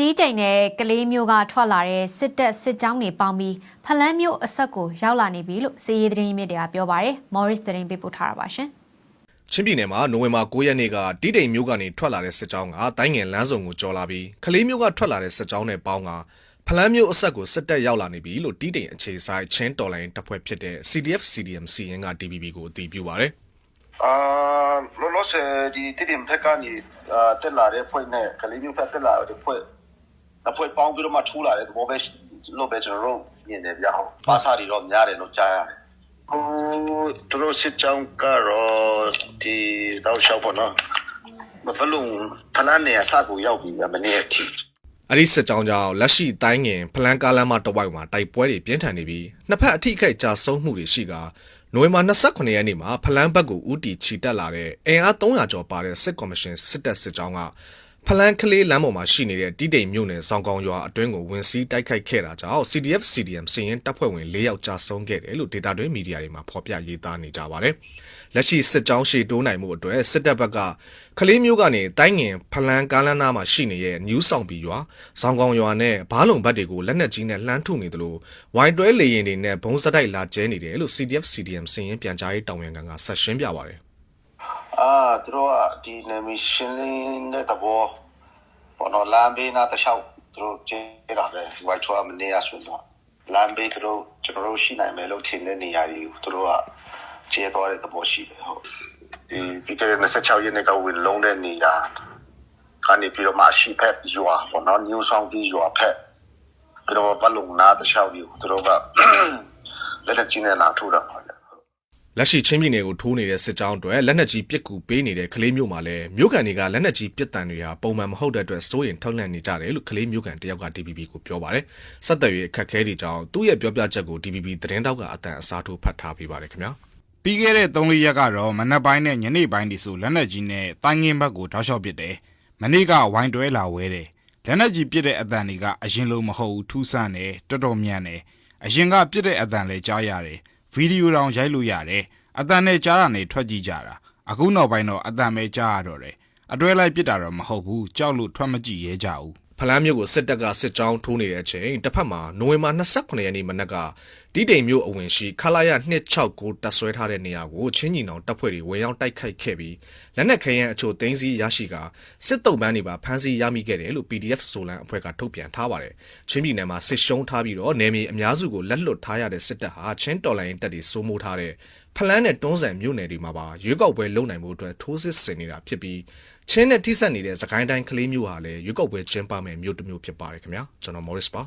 တီးတိန်နဲ့ကလေးမျိုးကထွက်လာတဲ့စစ်တပ်စစ်ကြောင်းတွေပေါင်းပြီးဖလန်းမျိုးအဆက်ကိုရောက်လာနေပြီလို့စီးရီးသတင်းမြစ်တွေကပြောပါရယ်မော်ရစ်သတင်းပေးပို့ထားတာပါရှင်ချင်းပြည်နယ်မှာနိုဝင်ဘာ9ရက်နေ့ကတီးတိမ်မြို့ကနေထွက်လာတဲ့စစ်ကြောင်းကတိုင်းငယ်လမ်းစုံကိုကျော်လာပြီးခလေးမြို့ကထွက်လာတဲ့စစ်ကြောင်းနဲ့ပေါင်းကဖလန်းမြို့အဆက်ကိုစစ်တပ်ရောက်လာနေပြီလို့တီးတိမ်အခြေဆိုင်ချင်းတော်လိုင်းတပ်ဖွဲ့ဖြစ်တဲ့ CDF CDM စီရင်က DBB ကိုအတည်ပြုပါတယ်အာလောလောဆယ်ဒီတည်တင်ဖက်ကနေအာတက်လာတဲ့ဖွဲ့နဲ့ကလေးမျိုးဖက်တက်လာတဲ့ဖွဲ့ အဖွဲ့ပေါင်းပြီးတော့မှထိုးလာတဲ့သဘောပဲလို့ပဲကျွန်တော်တို့မြင်တယ်ဗျဟုတ်ပါစာတွေတော့များတယ်လို့ကြားရတယ်ဟိုသူတို့စစ်ကြောင်းကတော့ဒီတော့ရှောက်ပေါ့နော်မဖလုံးဖလန်းနေအစကိုရောက်ပြီမနေ့အထိအဲ့ဒီစစ်ကြောင်းကြောင့်လက်ရှိတိုင်းငင်ဖလန်းကားလမ်းမတဝိုက်မှာတိုက်ပွဲတွေပြင်းထန်နေပြီးနှစ်ဖက်အထိအခိုက်ကြာဆုံးမှုတွေရှိကနိုဝင်ဘာ29ရက်နေ့မှာဖလန်းဘက်ကိုဦးတီချီတက်လာတဲ့အင်အား300ကျော်ပါတဲ့စစ်ကော်မရှင်စစ်တပ်စစ်ကြောင်းက ဖလန်းကလေးလမ်းပေါ်မှာရှိနေတဲ့တီးတိမ်မြို့နယ်စောင်းကောင်းရွာအတွင်းကိုဝင်စီးတိုက်ခိုက်ခဲ့တာကြောင့် CDF CDM စီရင်တပ်ဖွဲ့ဝင်၄ယောက်ကြာဆုံးခဲ့တယ်လို့ဒေတာတွင်းမီဒီယာတွေမှာဖော်ပြရေးသားနေကြပါတယ်။လက်ရှိစစ်ကြောင်းရှေတိုးနိုင်မှုအတွက်စစ်တပ်ဘက်ကကလေးမျိုးကနေတိုင်းငင်ဖလန်းကားလမ်းနားမှာရှိနေတဲ့ New ဆောင်ပီရွာစောင်းကောင်းရွာနဲ့ဘားလုံဘက်တွေကိုလက်နက်ကြီးနဲ့လှမ်းထုနေတယ်လို့ဝိုင်တွဲလေရင်တွေနဲ့ဘုံစတိုက်လာကျဲနေတယ်လို့ CDF CDM စီရင်ပြန်ကြားရေးတောင်ဝန်ခံကဆက်ရှင်းပြပါတယ် အာသူတို့ကဒီနေမီရှင်းလင်းတဲ့သဘောပေါ်တော့လမ်းဘေးနားတစ်လျှောက်သူတို့ကျင်းတာပဲဝိုက်ထွားမနေရဆိုတော့လမ်းဘေးသူတို့ကျွန်တော်တို့ရှိနိုင်မယ်လို့ထင်တဲ့နေရာတွေသူတို့ကကျဲသွားတဲ့သဘောရှိတယ်ဟုတ်ဒီပြီးခဲ့တဲ့26ရက်နေ့ကဝင်လုံးတဲ့နေရာကနေပြီးတော့မှရှိဖက်ရွာပေါ်တော့ new song ဒီရွာဖက်ပြီးတော့ဘလုံနာတစ်လျှောက်ဒီသူတို့ကလက်လက်ချင်းနဲ့လာထိုးတာပါလေ လက်ရှိချင်းပြည်နယ်ကိုထိုးနေတဲ့စစ်ကြောင်းအတွက်လက်နက်ကြီးပစ်ကူပေးနေတဲ့ကလေးမျိုးမှာလည်းမြို့ကန်တွေကလက်နက်ကြီးပစ်တံတွေဟာပုံမှန်မဟုတ်တဲ့အတွက်စိုးရင်ထုတ်လန့်နေကြတယ်လို့ကလေးမျိုးကန်တယောက်က DPP ကိုပြောပါတယ်။စက်တရွေအခက်ခဲတွေကြောင့်သူ့ရဲ့ပြောပြချက်ကို DPP သတင်းတောက်ကအတန်အစားထိုးဖတ်ထားပေးပါတယ်ခင်ဗျာပြီးခဲ့တဲ့3-4ရက်ကတော့မနက်ပိုင်းနဲ့ညနေပိုင်းဒီဆိုလက်နက်ကြီးနဲ့တိုင်းငင်းဘက်ကိုထောက်လျှောက်ပစ်တယ်။မနေ့ကဝိုင်းတွဲလာဝဲတယ်။လက်နက်ကြီးပစ်တဲ့အတန်တွေကအရင်လိုမဟုတ်ဘူးထူးဆန်းတယ်တော်တော်မြန်တယ်။အရင်ကပစ်တဲ့အတန်လည်းကြားရတယ်။ ဗီဒီယိုတောင်ရိုက်လို့ရတယ်။အတန်နဲ့ကြားတာနဲ့ထွက်ကြည့်ကြတာ။အခုနောက်ပိုင်းတော့အတန်ပဲကြားရတော့တယ်။အတွဲလိုက်ပစ်တာတော့မဟုတ်ဘူး။ကြောက်လို့ထွက်မကြည့်ရဲကြဘူး။ ဖလန်းမြို့ကိုစစ်တပ်ကစစ်ကြောင်းထိုးနေတဲ့အချိန်တစ်ဖက်မှာနိုဝင်ဘာ29ရက်နေ့မနက်ကတီးတိမ်မြို့အဝင်ရှိခလာရ269တပ်ဆွဲထားတဲ့နေရာကိုချင်းညီနောင်တပ်ဖွဲ့တွေဝင်ရောက်တိုက်ခိုက်ခဲ့ပြီးလက်နက်ခဲယမ်းအချို့သိမ်းဆည်းရရှိကစစ်တုံးပန်းတွေပါဖမ်းဆီးရမိခဲ့တယ်လို့ PDF ဆိုလန်အဖွဲ့ကထုတ်ပြန်ထားပါတယ်။ချင်းပြည်နယ်မှာစစ်ရှုံးထားပြီးတော့နယ်မြေအများစုကိုလက်လွတ်ထားရတဲ့စစ်တပ်ဟာချင်းတော်လိုင်းတပ်တွေစိုးမိုးထားတဲ့ ဖလန်းနဲ့တွန်းဆန်မြို့နယ်တွေမှာပါရွေးကောက်ပွဲလုပ်နိုင်မှုအတွက်ထိုးစစ်ဆင်နေတာဖြစ်ပြီးချင်းနဲ့ထိစပ်နေတဲ့စကိုင်းတိုင်းကလေးမျိုးဟာလည်းရွေးကောက်ပွဲကျင်းပမဲ့မြို့တစ်မြို့ဖြစ်ပါတယ်ခင်ဗျာကျွန်တော် Morris ပါ